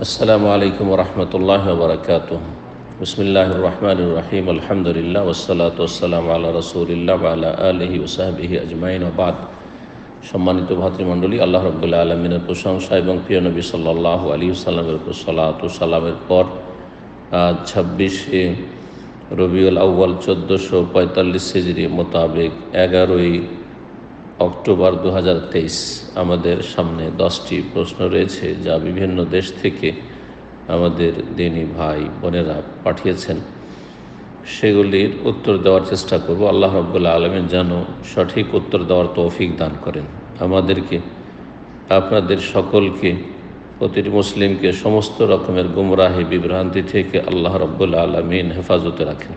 السلام عليكم ورحمة الله وبركاته بسم الله الرحمن الرحيم الحمد لله والصلاة والسلام على رسول الله وعلى آله وصحبه أجمعين وبعد সম্মানিত ভাতৃমণ্ডলী আল্লাহ রব্বুল্লাহ আলমিনের প্রশংসা এবং প্রিয় নবী সাল্লাহ আলী সাল্লামের উপর সালাত সালামের পর আজ ছাব্বিশে রবিউল আউ্বাল চোদ্দোশো পঁয়তাল্লিশ সিজরি মোতাবেক এগারোই অক্টোবর দু হাজার তেইশ আমাদের সামনে দশটি প্রশ্ন রয়েছে যা বিভিন্ন দেশ থেকে আমাদের দিনী ভাই বোনেরা পাঠিয়েছেন। সেগুলির উত্তর দেওয়ার চেষ্টা করব। আল্লাহ রব্বুল্লাহ আলমেন যেন সঠিক উত্তর দেওয়ার তৌফিক দান করেন। আমাদেরকে, আপনাদের সকলকে, প্রতিটি মুসলিমকে সমস্ত রকমের গুমরাহি বিভ্রান্তি থেকে আল্লাহ রব্বুল্লা আলমিন হেফাজতে রাখেন।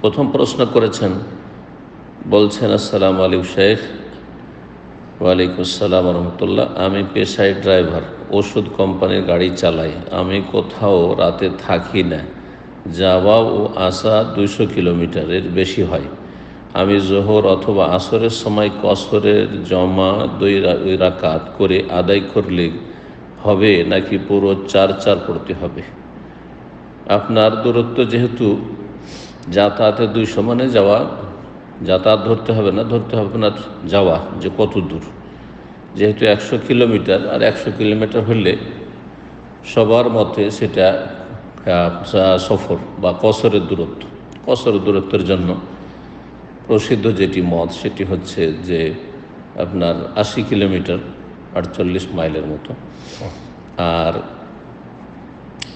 প্রথম প্রশ্ন করেছেন বলছেন, আসসালাম আলিক শেখ। ওয়ালাইকুম আসসালাম রহমতুল্লাহ। আমি পেশায় ড্রাইভার, ওষুধ কোম্পানির গাড়ি চালাই। আমি কোথাও রাতে থাকি না। যাওয়া ও আসা দুইশো কিলোমিটারের বেশি হয়। আমি জোহর অথবা আসরের সময় কসরের জমা দুই রাকাত করে আদায় করলে হবে নাকি পুরো চার চার পড়তে হবে? আপনার দূরত্ব যেহেতু যাতায়াতের দুইশো মানে যাওয়া যাতায়াত ধরতে হবে না, ধরতে হবে আপনার যাওয়া, যে কত দূর। যেহেতু একশো কিলোমিটার, আর একশো কিলোমিটার হলে সবার মতে সেটা সফর বা কসরের দূরত্ব। কসরের দূরত্বের জন্য প্রসিদ্ধ যেটি মত সেটি হচ্ছে যে আপনার আশি কিলোমিটার, আটচল্লিশ মাইলের মতো। আর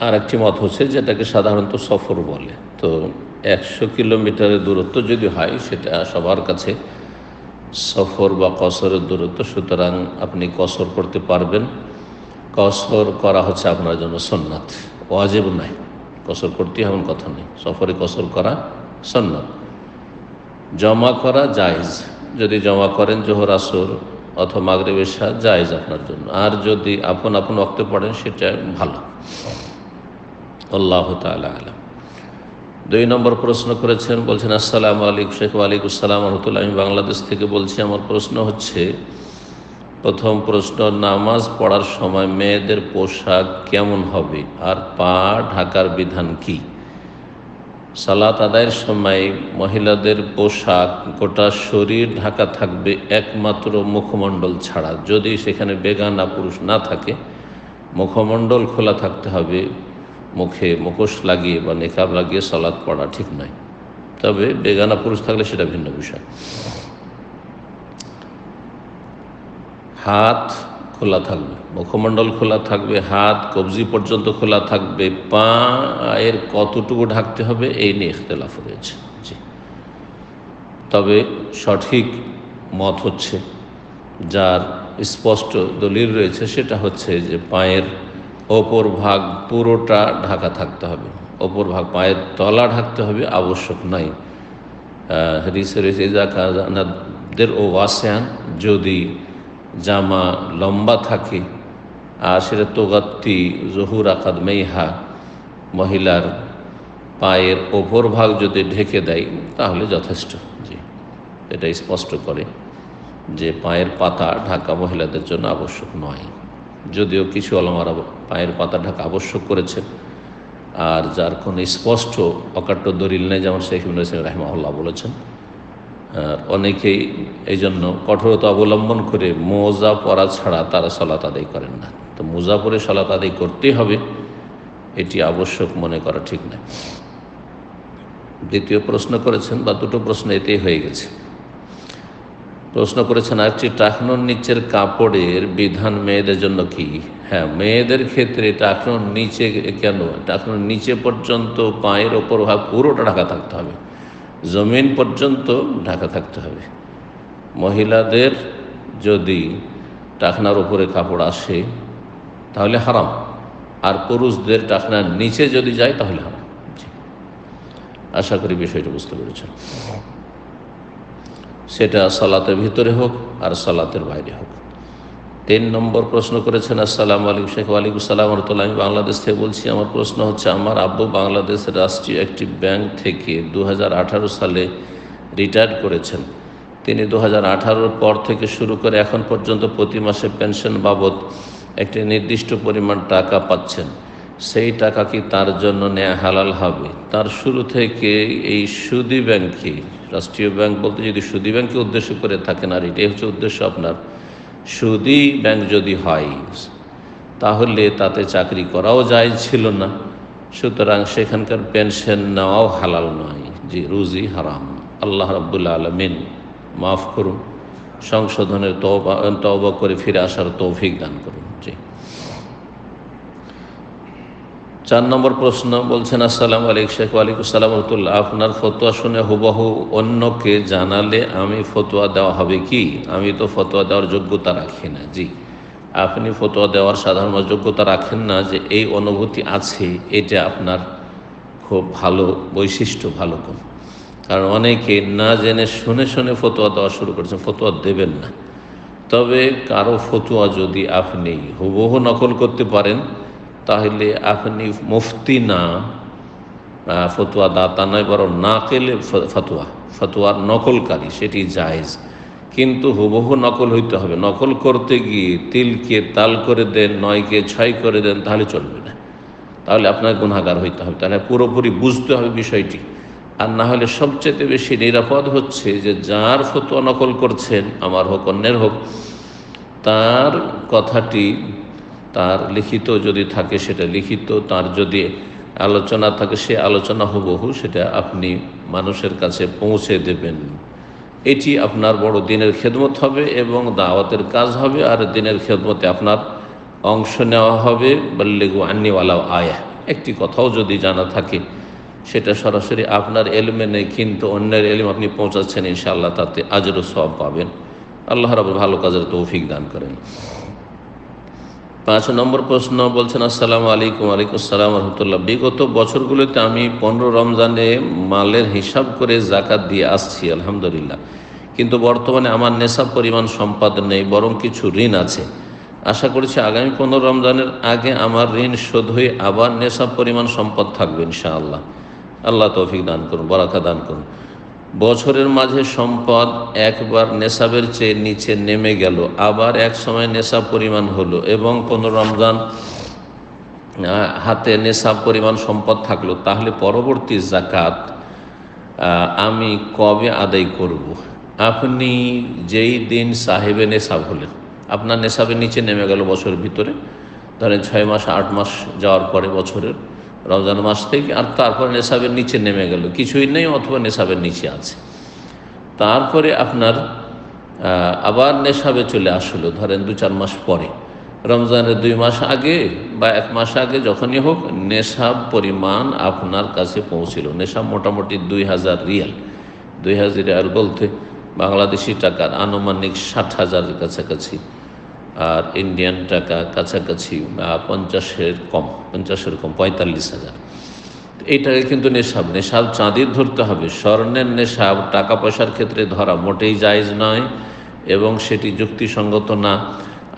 আর একটি মত হচ্ছে যেটাকে সাধারণত সফর বলে। তো একশো কিলোমিটারের দূরত্ব যদি হয়, সেটা সবার কাছে সফর বা কসরের দূরত্ব। সুতরাং আপনি কসর করতে পারবেন। কসর করা হচ্ছে আপনার জন্য সন্ন্যাত ওয়াজেব নাই কসর করতে এমন কথা নেই। সফরে কসর করা সন্ন্যাত জমা করা জায়জ। যদি জমা করেন জোহর, আসর অথবা মাগরে বেশা জায়জ আপনার জন্য। আর যদি আপন আপন অক্তে পড়েন, সেটা ভালো। আল্লাহ তালা আলম। দুই নম্বর প্রশ্ন করেছেন, বলছেন, আসসালাম আলাইকুম শেখ, ওয়ালাইকুম রহমতুল্লাহ, আমি বাংলাদেশ থেকে বলছি, আমার প্রশ্ন হচ্ছে, প্রথম প্রশ্ন, নামাজ পড়ার সময় মেয়েদের পোশাক কেমন হবে? আর পা ঢাকার বিধান কি? সালাত আদায়ের সময় মহিলাদের পোশাক গোটা শরীর ঢাকা থাকবে একমাত্র মুখমণ্ডল ছাড়া। যদি সেখানে বেগানা পুরুষ না থাকে, মুখমণ্ডল খোলা থাকতে হবে মুখে মুখোশ লাগিয়ে বা নেকাব লাগিয়ে সলাদ পড়া ঠিক নয়। তবে বেগানা পুরুষ থাকলে সেটা ভিন্ন বিষয়। হাত খোলা থাকবে, মুখমণ্ডল খোলা থাকবে, হাত কবজি পর্যন্ত খোলা থাকবে পা এর কতটুকু ঢাকতে হবে এই নিয়ে ইখতলাফ রয়েছে। জি। তবে সঠিক মত হচ্ছে, যার স্পষ্ট দলিল রয়েছে সেটা হচ্ছে যে পায়ের ওপর ভাগ পুরোটা ঢাকা থাকতে হবে। ওপর ভাগ পায়ের তলা ঢাকতে হবে, আবশ্যক নাই। দের ও ওয়াসেয়ান যদি জামা লম্বা থাকে, আর সেটা তোগাত্তি জহুর আকাদ মেহা মহিলার পায়ের ওপর ভাগ যদি ঢেকে দেয়, তাহলে যথেষ্ট। জি, এটা স্পষ্ট করে যে পায়ের পাতা ঢাকা মহিলাদের জন্য আবশ্যক নয়। যদিও কিছু অলমারা পায়ের পাতা ঢাকা আবশ্যক করেছে, আর যার কোনো স্পষ্ট অকাট্য দলিল নেই, যেমন শেখ ইবিন রাহমাউল্লাহ বলেছেন। আর অনেকেই এই জন্য কঠোরতা অবলম্বন করে মোজা পরা ছাড়া তারা সলাত আদায় করেন না। তো মোজা পরে সলাত আদায় করতেই হবে, এটি আবশ্যক মনে করা ঠিক নয়। দ্বিতীয় প্রশ্ন করেছেন, বা দুটো প্রশ্ন এতেই হয়ে গেছে। প্রশ্ন করেছেন একটি টাকনোর নিচের কাপড়ের বিধান মেয়েদের জন্য কি? হ্যাঁ মেয়েদের ক্ষেত্রে টাকনোর নিচে কেন? টাকনোর নিচে পর্যন্ত পায়ের ওপর ভাগ পুরোটা ঢাকা থাকতে হবে। জমিন পর্যন্ত ঢাকা থাকতে হবে। মহিলাদের যদি টাকনার ওপরে কাপড় আসে, তাহলে হারাম। আর পুরুষদের টাকনার নিচে যদি যায়, তাহলে হারাম। আশা করি বিষয়টা বুঝতে পেরেছেন। সেটা সালাতের ভিতরে হোক আর সালাতের বাইরে হোক। তিন নম্বর প্রশ্ন করেছেন, আসসালাম আলাইকুম শেখ ওয়ালিকুম সালাম রহমতুল্লাহ, আমি বাংলাদেশ থেকে বলছি, আমার প্রশ্ন হচ্ছে, আমার আব্বু বাংলাদেশের রাষ্ট্রীয় একটি ব্যাংক থেকে দু হাজার আঠারো সালে রিটায়ার করেছেন। তিনি দু হাজার পর থেকে শুরু করে এখন পর্যন্ত প্রতি মাসে পেনশন বাবদ একটি নির্দিষ্ট পরিমাণ টাকা পাচ্ছেন। সেই টাকা কি তার জন্য নেওয়া হালাল হবে? তার শুরু থেকে এই সুদি ব্যাংকে রাষ্ট্রীয় ব্যাংক বলতে যদি সুদি ব্যাংকে উদ্দেশ্য করে থাকেন আর এটাই হচ্ছে উদ্দেশ্য আপনার, সুদি ব্যাংক যদি হয়, তাহলে তাতে চাকরি করাও যায় ছিল না। সুতরাং সেখানকার পেনশন নেওয়াও হালাল নয় যে রুজি হারাম। আল্লাহ রাবুল্লা আলমিন মাফ করুন, সংশোধনের তওবা তওবা করে ফিরে আসার তৌফিক দান করুন জি চার নম্বর প্রশ্ন বলছেন, আসসালাম আলিক শেখ, ওয়ালাইকুম সালাম রহমতুল্লাহ। আপনার ফতোয়া শুনে হুবহু অন্যকে জানালে আমি ফতোয়া দেওয়া হবে কি? আমি তো ফতোয়া দেওয়ার যোগ্যতা রাখি না। জি, আপনি ফতোয়া দেওয়ার সাধারণ যোগ্যতা রাখেন না যে এই অনুভূতি আছে, এটা আপনার খুব ভালো বৈশিষ্ট্য, ভালো কোন কারণ অনেকে না জেনে শুনে শুনে ফতোয়া দেওয়া শুরু করেছেন, ফতোয়া দেবেন না। তবে কারও ফতোয়া যদি আপনি হুবহু নকল করতে পারেন তাহলে আপনি মুফতি না ফতুয়া দাতা নয়, বরং না কেলে ফতুয়া, ফতুয়ার নকলকারী, সেটি জায়েজ। কিন্তু হুবহু নকল হইতে হবে। নকল করতে গিয়ে তিলকে তাল করে দেন, নয়কে ছয় করে দেন, তাহলে চলবে না। তাহলে আপনার গুণাগার হইতে হবে। তাহলে পুরোপুরি বুঝতে হবে বিষয়টি। আর না হলে সবচেয়ে বেশি নিরাপদ হচ্ছে যে, যার ফতুয়া নকল করছেন, আমার হোক, অন্যের হোক, তার কথাটি তার লিখিত যদি থাকে সেটা লিখিত, তার যদি আলোচনা থাকে সে আলোচনা হুবহু সেটা আপনি মানুষের কাছে পৌঁছে দেবেন। এটি আপনার বড় দিনের খেদমত হবে এবং দাওয়াতের কাজ হবে, আর দিনের খেদমতে আপনার অংশ নেওয়া হবে। বল্লেগু আন্নিওয়ালাও আয়া। একটি কথাও যদি জানা থাকে, সেটা সরাসরি আপনার এলমে নেই, কিন্তু অন্যের এলম আপনি পৌঁছাচ্ছেন, ইনশাআল্লাহ, তাতে আজরও সব পাবেন। আল্লাহ রব ভালো কাজের তৌফিক দান করেন। পাঁচ নম্বর প্রশ্ন বলছেন, আসসালাম আলাইকুম আলাইকুম আসসালাম, রহমতুল্লাহ। বিগত বছরগুলোতে আমি পনেরো রমজানে মালের হিসাব করে জাকাত দিয়ে আসছি, আলহামদুলিল্লাহ। কিন্তু বর্তমানে আমার নেশা পরিমাণ সম্পাদ নেই, বরং কিছু ঋণ আছে। আশা করছি আগামী পনেরো রমজানের আগে আমার ঋণ শোধ হয়ে আবার নেশাব পরিমাণ সম্পদ থাকবে, ইনশাআল্লাহ। আল্লাহ তৌফিক দান করুন, বরাকা দান করুন। বছরের মাঝে সম্পদ একবার নেশাবের চেয়ে নিচে নেমে গেল। আবার এক সময় নেশাব পরিমাণ হলো এবং পনেরো রমজান হাতে নেশাব পরিমাণ সম্পদ থাকল। তাহলে পরবর্তী জাকাত আমি কবে আদায় করব। আপনি যেই দিন সাহেবে নেশাব হলেন, আপনার নেশাবের নিচে নেমে গেল বছরের ভিতরে। ধরেন ছয় মাস, আট মাস যাওয়ার পরে বছরের। রমজান মাস থেকে, আর তারপরে নেশাবের নিচে নেমে গেল। কিছুই নেই, অথবা নেশাবের নিচে আছে। তারপরে আপনার আবার নেশাবে চলে আসলো, ধরেন দু চার মাস পরে। রমজানের দুই মাস আগে বা এক মাস আগে যখনই হোক নেশাব পরিমাণ আপনার কাছে পৌঁছিল। নেশাব মোটামুটি দুই হাজার রিয়াল। দুই হাজার রিয়াল বলতে বাংলাদেশি টাকার আনুমানিক ষাট হাজারের কাছাকাছি। আর ইন্ডিয়ান টাকা কাছাকাছি পঞ্চাশের কম পঞ্চাশের কম, পঁয়তাল্লিশ হাজার। এইটাকে কিন্তু নেশাব নেশাব চাঁদির ধরতে হবে। স্বর্ণের নেশাব টাকা পয়সার ক্ষেত্রে ধরা মোটেই জায়জ নয় এবং সেটি যুক্তিসঙ্গত না।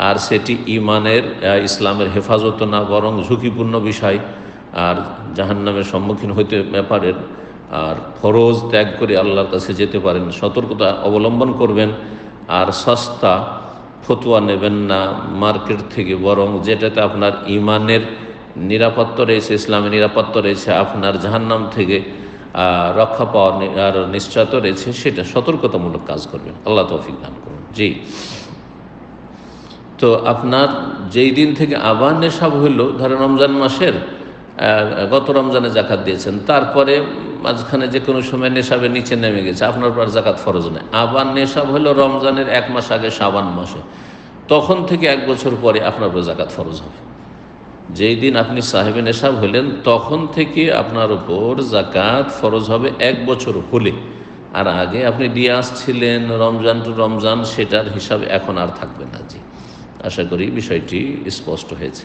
আর সেটি ইমানের ইসলামের হেফাজত না, বরং ঝুঁকিপূর্ণ বিষয়। আর জাহান্নামের সম্মুখীন হইতে ব্যাপারের, আর ফরজ ত্যাগ করে আল্লাহর কাছে যেতে পারেন। সতর্কতা অবলম্বন করবেন। আর সস্তা ফতুয়া নেবেন না মার্কেট থেকে, বরং যেটাতে আপনার ইমানের নিরাপত্তা রয়েছে, ইসলামের নিরাপত্তা রয়েছে, আপনার জাহান্নাম থেকে রক্ষা পাওয়ার আর নিশ্চয়তা রয়েছে, সেটা সতর্কতামূলক কাজ করবেন। আল্লাহ তৌফিক দান করুন। জি। তো আপনার যেই দিন থেকে আবার নেশাব হইল, ধরেন রমজান মাসের গত রমজানে জাকাত দিয়েছেন। তারপরে মাঝখানে যে কোনো সময় নেশাবের নিচে নেমে গেছে। আপনার পর জাকাত ফরজ নেই। আবার নেশাব হলো রমজানের এক মাস আগে সাবান মাসে। তখন থেকে এক বছর পরে আপনার উপর জাকাত ফরজ হবে। যেই দিন আপনি সাহেবে নেশাব হলেন, তখন থেকে আপনার উপর জাকাত ফরজ হবে এক বছর হলে। আর আগে আপনি দিয়ে আসছিলেন রমজান টু রমজান, সেটার হিসাব এখন আর থাকবে না। জি, আশা করি বিষয়টি স্পষ্ট হয়েছে।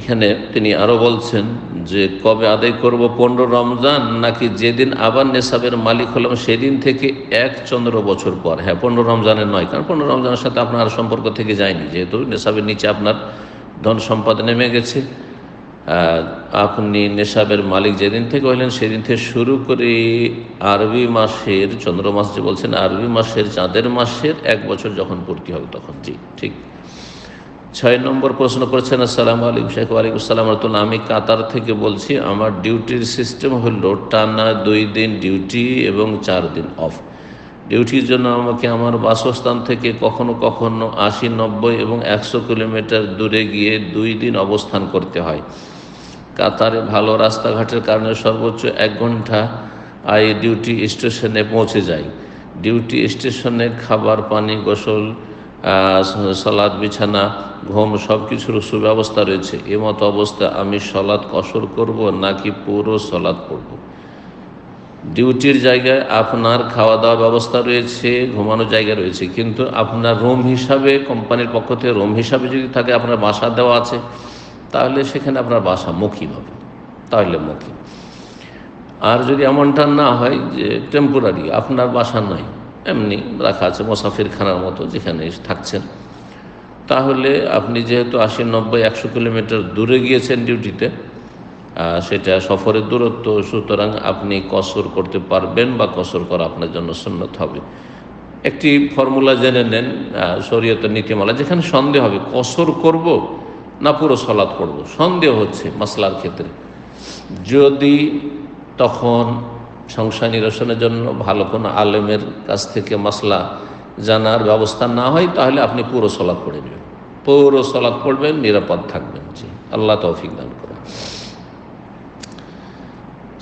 এখানে তিনি আরও বলছেন যে, কবে আদায় করব পনেরো রমজান? নাকি যেদিন আবার নেশাবের মালিক হলাম, সেদিন থেকে এক চন্দ্র বছর পর? হ্যাঁ পনেরো রমজানের নয়, কারণ পনেরো রমজানের সাথে আপনার সম্পর্ক থেকে যায়নি। যেহেতু নেশাবের নিচে আপনার ধন সম্পদ নেমে গেছে। আপনি নেশাবের মালিক যেদিন থেকে হইলেন, সেদিন থেকে শুরু করে আরবি মাসের, চন্দ্র মাস যে বলছেন, আরবি মাসের, চাঁদের মাসের এক বছর যখন পূর্তি হবে তখন। জি, ঠিক। ছয় নম্বর প্রশ্ন করেছেন, আসসালামু আলাইকুম শেখ ওয়ালাইকুম আসসালাম রহমতুল্লাহ। আমি কাতার থেকে বলছি, আমার ডিউটির সিস্টেম হলো টানা দুই দিন ডিউটি এবং চার দিন অফ। ডিউটির জন্য আমাকে আমার বাসস্থান থেকে কখনো কখনো আশি, নব্বই এবং একশো কিলোমিটার দূরে গিয়ে দুই দিন অবস্থান করতে হয়। কাতারে ভালো রাস্তাঘাটের কারণে সর্বোচ্চ এক ঘণ্টা আই ডিউটি স্টেশনে পৌঁছে যাই। ডিউটি স্টেশনে খাবার, পানি, গোসল সালাদ বিছানা, ঘুম সব কিছুর সুব্যবস্থা রয়েছে। এমতো অবস্থা আমি সলাদ কসর করব নাকি পুরো সলাদ পড়ব? ডিউটির জায়গায় আপনার খাওয়া দাওয়া ব্যবস্থা রয়েছে, ঘুমানোর জায়গা রয়েছে, কিন্তু আপনার রুম হিসাবে, কোম্পানির পক্ষ থেকে রুম হিসাবে যদি থাকে আপনার বাসা দেওয়া আছে, তাহলে সেখানে আপনার বাসা মুখী হবে। তাহলে মুখী আর যদি এমনটা না হয় যে টেম্পোরারি আপনার বাসা নাই এমনি রাখা আছে মোসাফির খানার মতো যেখানে থাকছেন। তাহলে আপনি যেহেতু আশি, নব্বই, একশো কিলোমিটার দূরে গিয়েছেন ডিউটিতে সেটা সফরের দূরত্ব, সুতরাং আপনি কসর করতে পারবেন বা কসর করা আপনার জন্য সুন্নত হবে। একটি ফর্মুলা জেনে নেন শরীয়তের নীতিমালা, যেখানে সন্দেহ হবে, কসর করব না পুরো সলাৎ করব সন্দেহ হচ্ছে মশলার ক্ষেত্রে। যদি তখন সংসার নিরসনের জন্য ভালো কোনো আলেমের কাছ থেকে মাসলা জানার ব্যবস্থা না হয়, তাহলে আপনি পুরো সলাৎ পড়ে নেবেন। পুরো সলাৎ পড়বেন, নিরাপদ থাকবেন। জি, আল্লাহ তৌফিক দান করেন।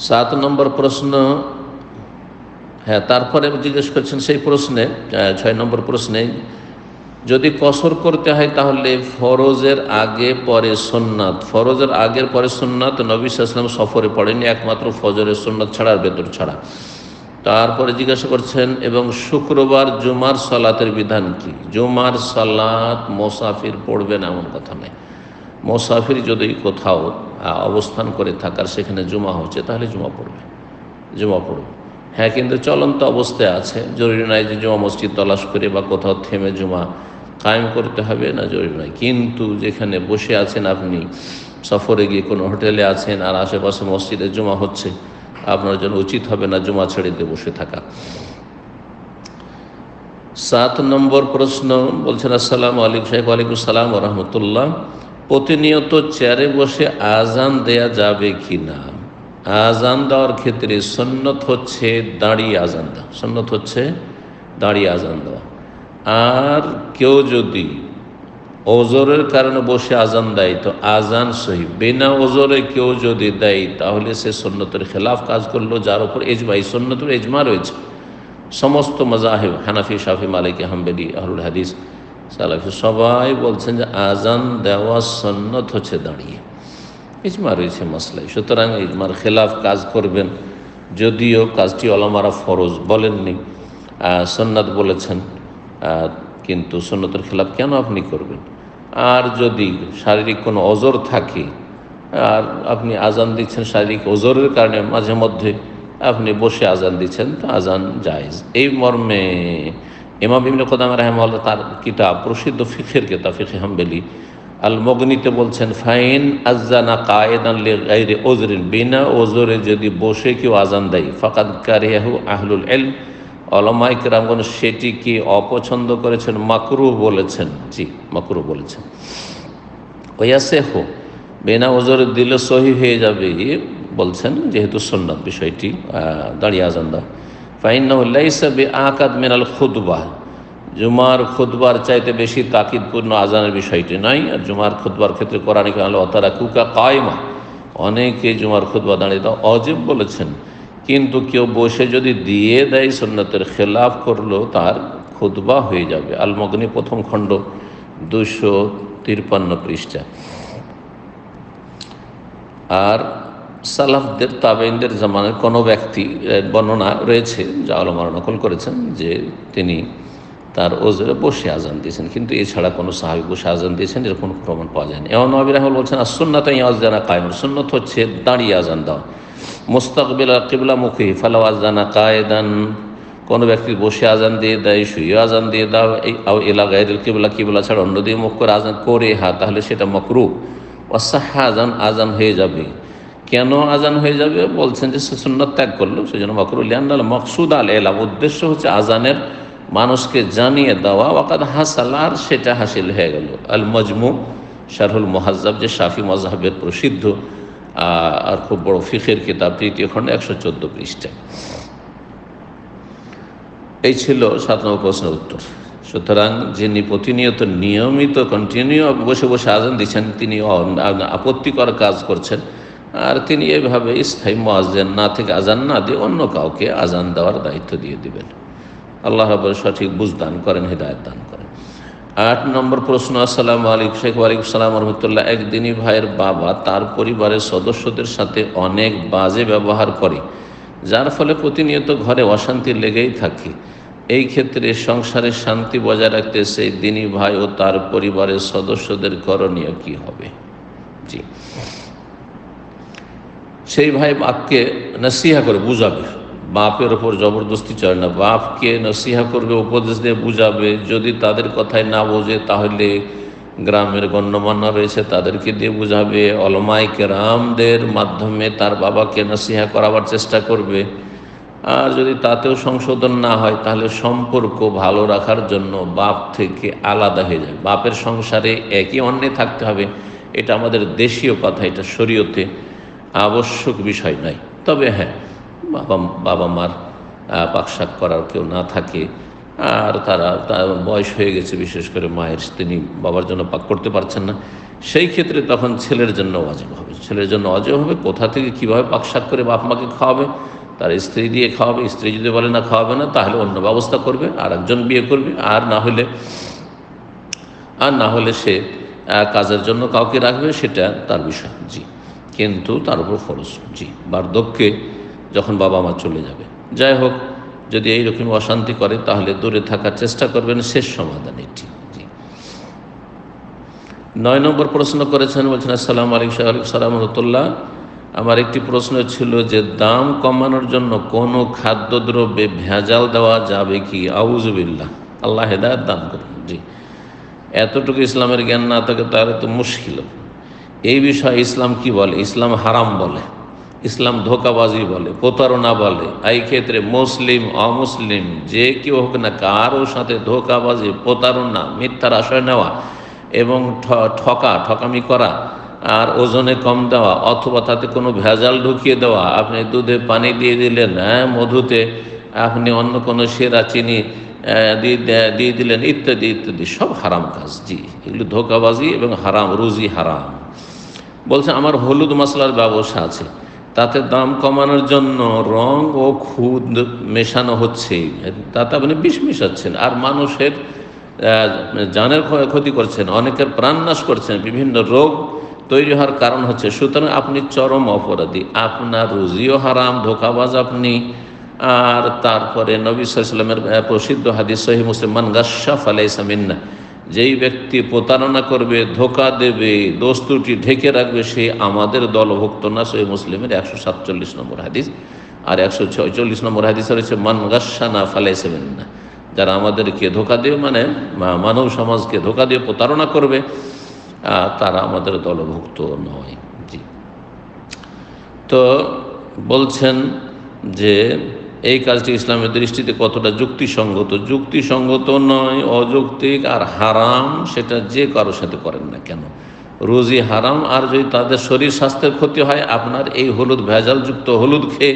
সাত নম্বর প্রশ্ন হ্যাঁ তারপরে জিজ্ঞেস করছেন সেই প্রশ্নে ছয় নম্বর প্রশ্নে যদি কসর করতে হয় তাহলে ফরজের আগে পরে সোননাথ ফরজের আগের পরে সোননাথ নবী সাল্লাম সফরে পড়েনি একমাত্র ফজরের সোননাথ ছাড়া আর বেতর ছাড়া। তারপরে জিজ্ঞাসা করছেন, এবং শুক্রবার জুমার সালাতের বিধান কি? জুমার সালাত মোসাফির পড়বেন এমন কথা নেই মোসাফির যদি কোথাও অবস্থান করে থাকার সেখানে জুমা হচ্ছে, তাহলে জুমা পড়বে জুমা পড়বে। হ্যাঁ কিন্তু চলন্ত অবস্থায় আছে। জরুরি নয় যে জুমা মসজিদ তলাশ করে বা কোথাও থেমে জুমা কায়েম করতে হবে, না জরুরি নয়। কিন্তু যেখানে বসে আছেন আপনি, সফরে গিয়ে কোনো হোটেলে আছেন আর আশেপাশে মসজিদে জুমা হচ্ছে, আপনার জন্য উচিত হবে না জুমা ছেড়ে দিয়ে বসে থাকা। সাত নম্বর প্রশ্ন বলছেন, আসসালাম আলাইকুম সাহেব, ওয়ালাইকুম সালাম রহমতুল্লাহ। প্রতিনিয়ত চেয়ারে বসে আজান দেয়া যাবে কি না আজান দেওয়ার ক্ষেত্রে সন্ন্যত হচ্ছে দাঁড়িয়ে আজান দেওয়া। সন্ন্যত হচ্ছে দাঁড়িয়ে আজান দেওয়া। আর কেউ যদি ওজোরের কারণে বসে আজান দেয়, তো আজান সহি। বিনা ওজোরে কেউ যদি দেয়, তাহলে সে সন্ন্যতের খেলাফ কাজ করল, যার উপর এজমা এই সন্ন্যতের এজমা রয়েছে। সমস্ত মজাহেব হানাফি, শাফি, মালিক, হাম্বেলি আহরুল হাদিস, সালাফি সবাই বলছেন যে আজান দেওয়া সন্ন্যত হচ্ছে দাঁড়িয়ে। ইজমা রয়েছে মশলাই সুতরাং ইজমার খেলাফ কাজ করবেন। যদিও কাজটি অলমারা ফরজ বলেননি। সন্ন্যত বলেছেন। কিন্তু সন্ন্যতের খেলাফ কেন আপনি করবেন? আর যদি শারীরিক কোনো অজর থাকে, আর আপনি আজান দিচ্ছেন শারীরিক ওজরের কারণে মাঝে মধ্যে আপনি বসে আজান দিচ্ছেন, তো আজান জায়েজ। এই মর্মে ইমাম ইবনে কোদাম রাহমাল্লাহ তার কিতাব প্রসিদ্ধ ফিখের কিতাব ফিখে হাম্বেলি আল মগনিতে বলছেন, ফাইন আজানা কায়েদান বিনা ওজরে যদি বসে কেউ আজান দেয়, ফাকাদ কারিয়াহু আহলুল এলম অলমাইক রামগণ সেটিকে অপছন্দ করেছেন মাকরু বলেছেন। জি মাকরু বলেছেন। ওয়াসে হো বিনা ওজরে দিলে সহি হয়ে যাবে, বলছেন, যেহেতু সন্ন্যত বিষয়টি দাঁড়িয়ে আজান দেওয়া ফাইনাল্লাইসা বে আকাদ মিনাল খুদবাহ জুমার খুদবার চাইতে বেশি তাকিদপূর্ণ আজানের বিষয়টি নাই আর জুমার খুদবার ক্ষেত্রে কোরআন আলো অতারা কুকা কায়মা, অনেকে জুমার খুদবা দাঁড়িয়ে অজীব বলেছেন। কিন্তু কেউ বসে যদি দিয়ে দেয় সন্ন্যতের খেলাফ করল, তার খুদবা হয়ে যাবে। আলমগ্নি প্রথম খণ্ড দুশো তিরপান্ন পৃষ্ঠা। আর সালাফদের তাবেইনদের জামানের কোনো ব্যক্তি বর্ণনা রয়েছে, যা আলমার নকল করেছেন, যে তিনি তার ওজরে বসে আজান দিয়েছেন। কিন্তু এছাড়া কোনো সাহাবি বসে আজান দিয়েছেন এর কোনো প্রমাণ পাওয়া যায়নি। এমন রাহমুল বলছেন আর সুন্নাত আজানা কায়ম সুন্নত হচ্ছে দাঁড়িয়ে আজান দেওয়া। মুস্তাকবিলা কিবলামুখী ফালাও আজানা কায়দান। কোনো ব্যক্তি বসে আজান দিয়ে দেয়, শুয়ে আজান দিয়ে দাও আও এলা গায়ের কিবলা কিবলা ছাড়া অন্য দিয়ে মুখ করে আজান করে হা তাহলে সেটা মকরু। অসাহা আজান আজান হয়ে যাবে। কেন আজান হয়ে যাবে? বলছেন যে সুন্নত ত্যাগ করল সেই জন্য মকরুল আল মকসুদ আল এলাম, উদ্দেশ্য হচ্ছে আজানের মানুষকে জানিয়ে দেওয়া। ওয়াকাদ হাসাল, আর সেটা হাসিল হয়ে গেল। আল মজমু শারহুল মহাজাব যে শাফি মজাহের প্রসিদ্ধ। আর খুব বড় ফিখের কিতাব, তৃতীয় খণ্ড একশো চোদ্দ পৃষ্ঠায় এই ছিল সাত নম্বর প্রশ্নের উত্তর। সুতরাং যিনি প্রতিনিয়ত নিয়মিত কন্টিনিউ বসে বসে আজান দিচ্ছেন, তিনি আপত্তিকর কাজ করছেন। আর তিনি এভাবে স্থায়ী মোয়াজেন না থেকে আজান না দিয়ে অন্য কাউকে আজান দেওয়ার দায়িত্ব দিয়ে দিবেন। আল্লাহ সঠিক বুঝ দান করেন, হৃদায়ত দান করেন। আট নম্বর প্রশ্ন, আসসালাম আলিক শেখ ওয়ালিকুম সালাম রহমতুল্লাহ। একদিনই ভাইয়ের বাবা তার পরিবারের সদস্যদের সাথে অনেক বাজে ব্যবহার করে, যার ফলে প্রতিনিয়ত ঘরে অশান্তি লেগেই থাকে। এই ক্ষেত্রে সংসারের শান্তি বজায় রাখতে সেই দিনী ভাই ও তার পরিবারের সদস্যদের করণীয় কি হবে? জি। সেই ভাই বাপকে নসিহা করে বুঝাবে। বাপের ওপর জবরদস্তি চলে না। বাপকে নসিহা করবে, উপদেশ দিয়ে বুঝাবে। যদি তাদের কথায় না বোঝে, তাহলে গ্রামের গণ্যমান্য রয়েছে, তাদেরকে দিয়ে বুঝাবে। অলমাই কেরামদের মাধ্যমে তার বাবাকে নসিহা করাবার চেষ্টা করবে। আর যদি তাতেও সংশোধন না হয়, তাহলে সম্পর্ক ভালো রাখার জন্য বাপ থেকে আলাদা হয়ে যায়। বাপের সংসারে একই অন্যে থাকতে হবে। এটা আমাদের দেশীয় কথা, এটা শরীয়তে আবশ্যক বিষয় নয়। তবে হ্যাঁ বাবা বাবা মার পাকশাক করার কেউ না থাকে। আর তারা বয়স হয়ে গেছে, বিশেষ করে মায়ের, তিনি বাবার জন্য পাক করতে পারছেন না। সেই ক্ষেত্রে তখন ছেলের জন্য অজীব হবে। ছেলের জন্য অজীব হবে, কোথা থেকে কীভাবে পাকশাক করে বাপ মাকে খাওয়াবে? তার স্ত্রী দিয়ে খাওয়াবে, স্ত্রী যদি বলে না, খাওয়াবে না, তাহলে অন্য ব্যবস্থা করবে আর একজন বিয়ে করবে। আর না হলে, আর না হলে সে কাজের জন্য কাউকে রাখবে, সেটা তার বিষয়। জি। কিন্তু তার উপর খরচ জি। বার্ধক্যে যখন বাবা মা চলে যাবে। যাই হোক, যদি এইরকম অশান্তি করে, তাহলে দূরে থাকার চেষ্টা করবেন, শেষ সমাধান এটি। নয় নম্বর প্রশ্ন করেছেন, বলছেন, আসসালাম আলিক সালাম আমার একটি প্রশ্ন ছিল যে, দাম কমানোর জন্য কোনো খাদ্যদ্রব্যে ভেজাল দেওয়া যাবে কি? আউজবিল্লা আল্লাহ হেদায়ত দান করুন। জি। এতটুকু ইসলামের জ্ঞান না থাকে, তাহলে তো মুশকিল। এই বিষয়ে ইসলাম কি বলে? ইসলাম হারাম বলে। ইসলাম ধোকাবাজি বলে, প্রতারণা বলে, এই ক্ষেত্রে মুসলিম, অমুসলিম, যে কেউ হোক না কারোর সাথে ধোকাবাজি, প্রতারণা, মিথ্যার আশ্রয় নেওয়া এবং ঠকা, ঠকামি করা আর ওজনে কম দেওয়া অথবা তাতে কোনো ভেজাল ঢুকিয়ে দেওয়া, আপনি দুধে পানি দিয়ে দিলেন হ্যাঁ মধুতে আপনি অন্য কোনো সেরা চিনি দিয়ে দিলেন, ইত্যাদি ইত্যাদি, সব হারাম কাজ, জি, এগুলো ধোকাবাজি এবং হারাম, রুজি হারাম। বলছে আমার হলুদ মশলার ব্যবসা আছে। তাতে দাম কমানোর জন্য রং ও খুদ মেশানো হচ্ছে। তাতে আপনি বিষ মেশাচ্ছেন। আর মানুষের জানের ক্ষতি করছেন, অনেকের প্রাণনাশ করছেন, বিভিন্ন রোগ তৈরি হওয়ার কারণ হচ্ছে। সুতরাং আপনি চরম অপরাধী। আপনার রুজিও হারাম, ধোকাবাজ আপনি। আর তারপরে নবী সাল্লামের প্রসিদ্ধ হাদিস সহি মুসলিম, মান গাশাফ আলাইসামিন্না যেই ব্যক্তি প্রতারণা করবে, ধোকা দেবে দোস্তুটি ঢেকে রাখবে, সে আমাদের দলভুক্ত না। সহি মুসলিমের একশো সাতচল্লিশ নম্বর হাদিস। আর একশো ছয়চল্লিশ নম্বর হাদিস রয়েছে, মান গাসানা ফালাইসামিন্না। যারা আমাদেরকে ধোকা দিয়ে মানে মানব সমাজকে ধোকা দিয়ে প্রতারণা করবে তারা আমাদের দলভুক্ত নয়। জি। তো বলছেন যে এই কাজটি ইসলামের দৃষ্টিতে কতটা যুক্তিসঙ্গত? যুক্তিসঙ্গত নয়, অযৌক্তিক আর হারাম সেটা যে কারোর সাথে করেন না কেন? রুজি হারাম, আর যদি তাদের শরীর স্বাস্থ্যের ক্ষতি হয়, আপনার এই হলুদ ভেজালযুক্ত হলুদ খেয়ে,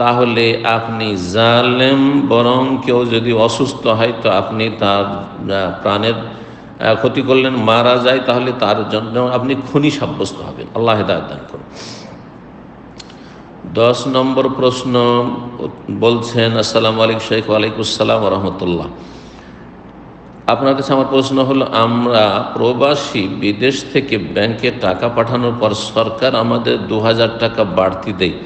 তাহলে আপনি জালেম, বরং কেউ যদি অসুস্থ হয় তো আপনি তার প্রাণের ক্ষতি করলেন, মারা যায়, তাহলে তার জন্য আপনি খুনি সাব্যস্ত হবেন। আল্লাহ হেদায়ত দান করুন। দশ নম্বর প্রশ্ন বলছেন, আসসালাম আলাইকুম শেখ ওয়ালাইকুম রহমতুল্লাহ আপনার কাছে আমার প্রশ্ন হলো, আমরা প্রবাসী বিদেশ থেকে ব্যাংকে টাকা পাঠানোর পর সরকার আমাদের দু হাজার টাকা বাড়তি দেয়।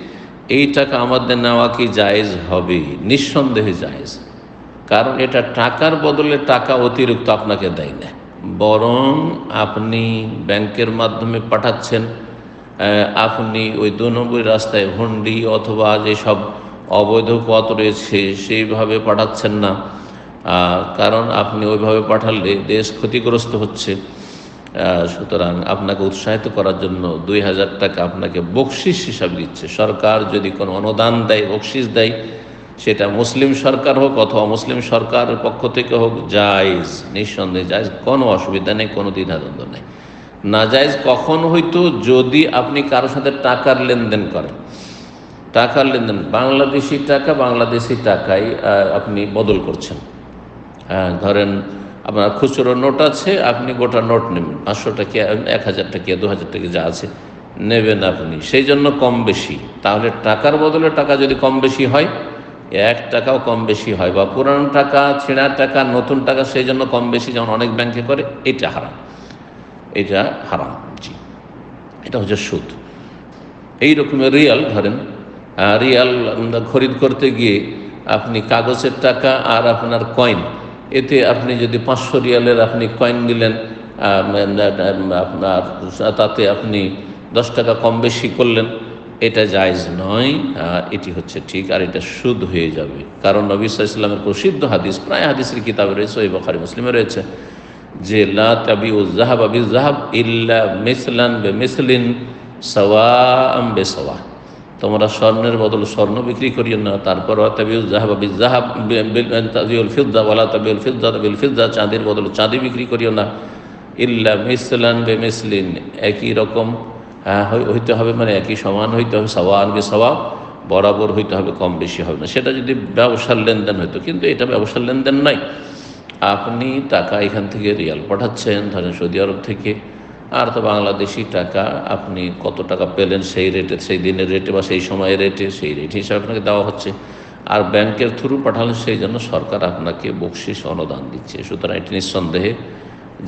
এই টাকা আমাদের নেওয়া কি জায়েজ হবে? নিঃসন্দেহে জায়েজ। কারণ এটা টাকার বদলে টাকা অতিরিক্ত আপনাকে দেয় না। বরং আপনি ব্যাংকের মাধ্যমে পাঠাচ্ছেন। আপনি ওই দু নম্বর রাস্তায় হুন্ডি অথবা যেসব অবৈধ পথ রয়েছে সেইভাবে পাঠাচ্ছেন না। কারণ আপনি ওইভাবে পাঠালে দেশ ক্ষতিগ্রস্ত হচ্ছে। সুতরাং আপনাকে উৎসাহিত করার জন্য দুই হাজার টাকা আপনাকে বকশিস হিসাবে দিচ্ছে। সরকার যদি কোনো অনুদান দেয়, বকশিস দেয়, সেটা মুসলিম সরকার হোক অথবা মুসলিম সরকারের পক্ষ থেকে হোক, জায়জ, নিঃসন্দেহে জায়জ, কোনো অসুবিধা নেই, কোনো দ্বিধাদ্বন্দ্ব নেই। নাজায়জ কখন হইতো যদি আপনি কারোর সাথে টাকার লেনদেন করেন? টাকার লেনদেন, বাংলাদেশি টাকা বাংলাদেশি টাকায় আপনি বদল করছেন। হ্যাঁ ধরেন আপনার খুচরো নোট আছে, আপনি গোটা নোট নেবেন। পাঁচশো টাকা, এক হাজার টাকা, দু হাজার টাকা যা আছে নেবেন আপনি। সেই জন্য কম বেশি। তাহলে টাকার বদলে টাকা যদি কম বেশি হয়, এক টাকাও কম বেশি হয়। বা পুরানো টাকা, ছেঁড়া টাকা, নতুন টাকা, সেই জন্য কম বেশি যেমন অনেক ব্যাংকে করে এটা হারাম। এটা হারাম, জি। এটা হচ্ছে সুদ। এই রকমের রিয়াল, ধরেন রিয়াল খরিদ করতে গিয়ে আপনি কাগজের টাকা আর আপনার কয়েন, এতে আপনি যদি পাঁচশো রিয়ালের আপনি কয়েন নিলেন আপনার, তাতে আপনি দশ টাকা কম বেশি করলেন, এটা জায়জ নয় এটি হচ্ছে ঠিক, আর এটা সুদ হয়ে যাবে। কারণ নবী ইসলামের প্রসিদ্ধ হাদিস, প্রায় হাদিসের কিতাবে রয়েছে ওই বখারি, মুসলিমে রয়েছে। যে বে মিসলিন বে তোমরা স্বর্ণের বদল স্বর্ণ বিক্রি করিও না তারপর চাঁদির বদল চাঁদি বিক্রি করিও না। ইল্লা মিসলান বে মিসলিন একই রকম হ্যাঁ, হইতে হবে মানে একই সমান হইতে হবে সওয়া আনবে সওয়া বরাবর হইতে হবে কম বেশি হবে না। সেটা যদি ব্যবসার লেনদেন হইতো কিন্তু এটা ব্যবসার লেনদেন নয়। আপনি টাকা এখান থেকে রিয়াল পাঠাচ্ছেন, ধরেন সৌদি আরব থেকে। আর তো বাংলাদেশি টাকা, আপনি কত টাকা পেলেন সেই রেটে সেই দিনের রেটে বা সেই সময়ের রেটে সেই রেট হিসাবে আপনাকে দেওয়া হচ্ছে। আর ব্যাংকের থ্রু পাঠালেন, সেই জন্য সরকার আপনাকে বকশিস অনুদান দিচ্ছে। সুতরাং এটি নিঃসন্দেহে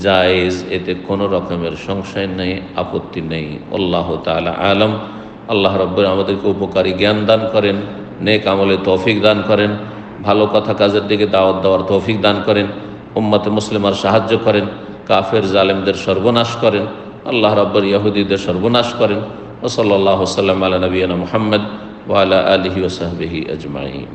জায়েজ, এতে কোনো রকমের সংশয় নেই, আপত্তি নেই। আল্লাহ তালা আলম। আল্লাহ রব্বর আমাদেরকে উপকারী জ্ঞান দান করেন, নেক আমলে তৌফিক দান করেন, ভালো কথা কাজের দিকে দাওয়াত দেওয়ার তৌফিক দান করেন। উম্মতে মুসলিমার সাহায্য করেন, কাফের জালেমদের সর্বনাশ করেন, আল্লাহ রব্বর ইয়াহুদিদের সর্বনাশ করেন ও সাল্লাহ সাল্লাম আলা নবীনা মোহাম্মদ ওয়ালা আলহি ওসাহবিহি আজমাইন।